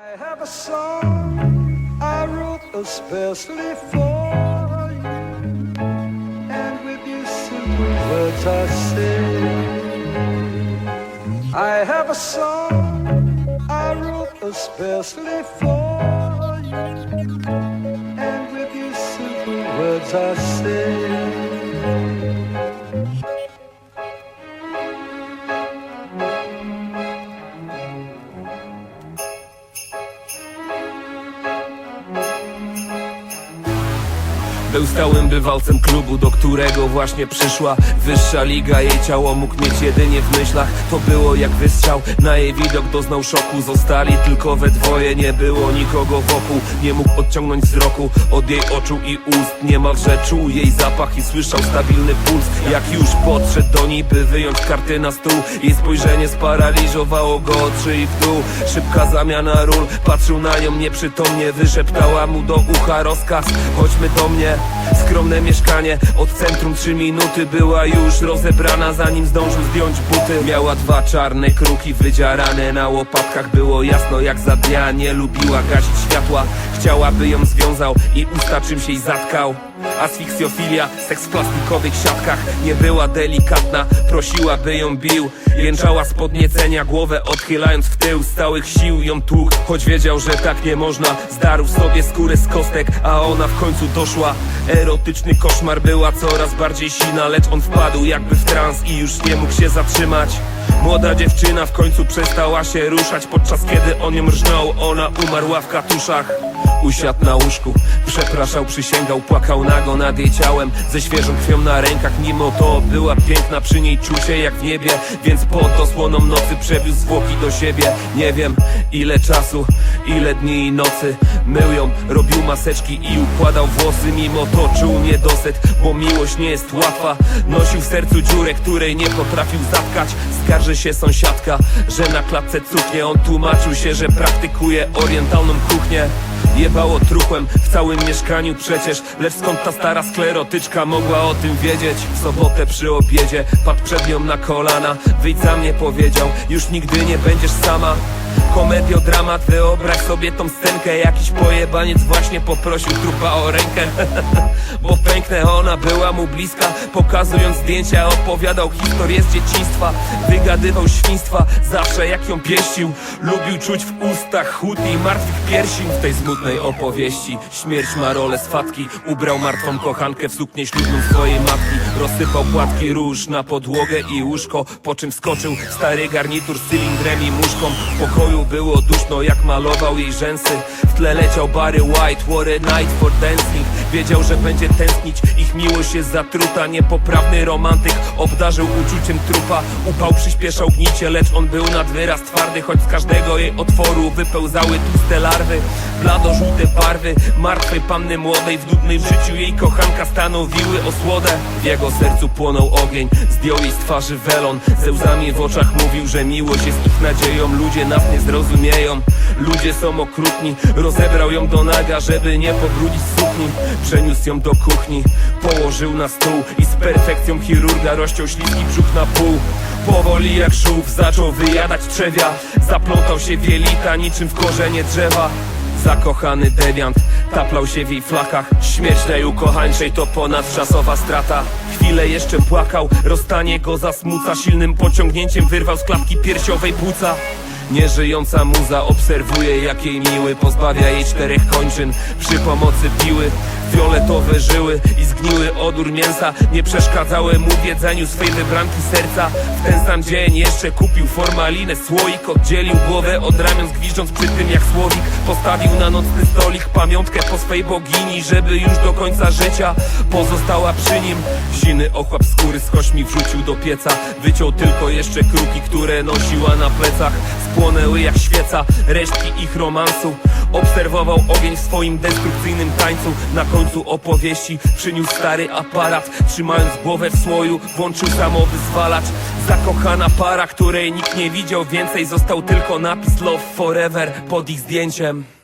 I have a song I wrote especially for you, and with these simple words I say, I have a song I wrote especially for you, and with these simple words I say. Był stałym bywalcem klubu, do którego właśnie przyszła Wyższa liga, jej ciało mógł mieć jedynie w myślach. To było jak wystrzał, na jej widok. Doznał szoku Zostali tylko we dwoje, nie było nikogo wokół. Nie mógł odciągnąć wzroku od jej oczu i ust. Niemalże czuł jej zapach i słyszał stabilny puls. Jak już podszedł do niej, by wyjąć karty na stół Jej spojrzenie sparaliżowało go od szyi w dół. Szybka zamiana ról, patrzył na nią nieprzytomnie Wyszeptała mu do ucha rozkaz, chodźmy do mnie Skromne mieszkanie, od centrum trzy minuty Była już rozebrana, zanim zdążył zdjąć buty. Miała dwa czarne kruki wydzierane na łopatkach. Było jasno jak za dnia, nie lubiła gasić światła. Chciała by ją związał i usta czymś jej zatkał Asfiksjofilia, seks w plastikowych siatkach. Nie była delikatna, prosiła by ją bił. Jęczała z podniecenia, głowę odchylając w tył. Z całych sił ją tłukł, choć wiedział, że tak nie można. Zdarł sobie skórę z kostek, a ona w końcu doszła. Erotyczny koszmar była coraz bardziej sina Lecz on wpadł jakby w trans i już nie mógł się zatrzymać. Młoda dziewczyna w końcu przestała się ruszać Podczas kiedy on ją rżnął, ona umarła w katuszach Usiadł na łóżku, przepraszał, przysięgał, płakał nago nad jej ciałem. Ze świeżą krwią na rękach, mimo to była piękna Przy niej czuł się jak w niebie, więc pod osłoną nocy przewiózł zwłoki do siebie. Nie wiem ile czasu, ile dni i nocy Mył ją, robił maseczki i układał włosy Mimo to czuł niedosyt, bo miłość nie jest łatwa. Nosił w sercu dziurę, której nie potrafił zatkać. Skarży się sąsiadka, że na klatce cuchnie On tłumaczył się, że praktykuje orientalną kuchnię Jebało truchłem w całym mieszkaniu przecież. Lecz skąd ta stara sklerotyczka mogła o tym wiedzieć? W sobotę przy obiedzie padł przed nią na kolana. Wyjdź za mnie powiedział, już nigdy nie będziesz sama Komediodramat, wyobraź sobie tą scenkę Jakiś pojebaniec właśnie poprosił trupa o rękę. Bo pęknę, ona była mu bliska. Pokazując zdjęcia opowiadał historię z dzieciństwa. Wygadywał świństwa, zawsze jak ją pieścił. Lubił czuć w ustach chłód i martwych piersi. W tej smutnej opowieści Śmierć ma rolę swatki. Ubrał martwą kochankę w suknię ślubną swojej matki. Rozsypał płatki róż na podłogę i łóżko Po czym skoczył stary garnitur z cylindrem i muszką. W pokoju było duszno jak malował jej rzęsy. W tle leciał Barry White What a night for dancing Wiedział, że będzie tęsknić Ich miłość jest zatruta. Niepoprawny romantyk Obdarzył uczuciem trupa. Upał przyspieszał gnicie Lecz on był nad wyraz twardy Choć z każdego jej otworu Wypełzały tłuste larwy. Blado-żółte barwy Martwej panny młodej W dudnym życiu jej kochanka stanowiły osłodę. W jego sercu płonął ogień Zdjął jej z twarzy welon. Ze łzami w oczach mówił, że miłość jest ich nadzieją. Ludzie nas nie zrozumieją Ludzie są okrutni. Rozebrał ją do naga, żeby nie pobrudzić sukni. Przeniósł ją do kuchni. Położył na stół I z perfekcją chirurga rozciął śliski brzuch na pół. Powoli jak żółw zaczął wyjadać trzewia. Zaplątał się wielita niczym w korzenie drzewa. Zakochany dewiant taplał się w jej flakach. Śmierć najukochańszej to ponadczasowa strata. Chwilę jeszcze płakał, rozstanie go zasmuca. Silnym pociągnięciem wyrwał z klatki piersiowej płuca Nieżyjąca muza obserwuje jak jej miły Pozbawia jej czterech kończyn. Przy pomocy piły Fioletowe żyły i zgniły odór mięsa. Nie przeszkadzały mu w jedzeniu swej wybranki serca. W ten sam dzień jeszcze kupił formalinę Słoik. Oddzielił głowę od ramion Zgwiżdżąc przy tym jak słowik. Postawił na nocny stolik pamiątkę po swej bogini Żeby już do końca życia pozostała przy nim. Siny ochłap skóry z kośmi wrzucił do pieca. Wyciął tylko jeszcze kruki, które nosiła na plecach. Spłonęły jak świeca resztki ich romansu Obserwował ogień w swoim destrukcyjnym tańcu. Na końcu opowieści przyniósł stary aparat. Trzymając głowę w słoju włączył samowyzwalacz. Zakochana para, której nikt nie widział więcej. Został tylko napis Love Forever pod ich zdjęciem